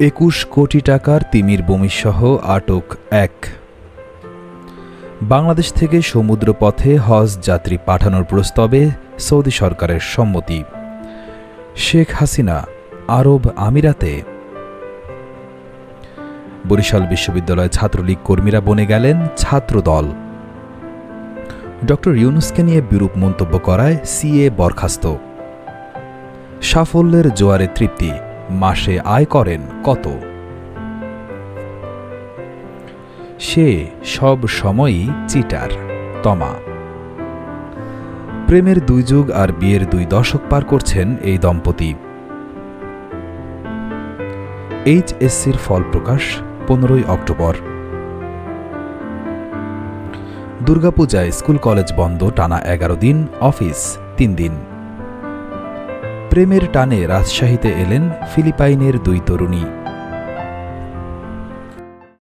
একুশ কোটি টাকার তিমির বমিসহ আটক এক। বাংলাদেশ থেকে সমুদ্রপথে হজ যাত্রী পাঠানোর প্রস্তাবে সৌদি সরকারের সম্মতি। শেখ হাসিনা, আরব আমিরাতে। বরিশাল বিশ্ববিদ্যালয় ছাত্রলীগ কর্মীরা বনে গেলেন ছাত্রদল। ডক্টর ইউনুসকে নিয়ে বিরূপ মন্তব্য করায় সিএ বরখাস্ত। সাফল্যের জোয়ারে তৃপ্তি। মাসে আয় করেন কত? সে সব সময়ই চিটার, তমা। প্রেমের দুই যুগ আর বিয়ের দুই দশক পার করছেন এই দম্পতি। এইচএসসির ফল প্রকাশ পনেরোই অক্টোবর। দুর্গাপূজায় স্কুল কলেজ বন্ধ টানা এগারো দিন, অফিস তিন দিন। প্রেমের টানে রাজশাহীতে এলেন ফিলিপাইনের দুই তরুণী।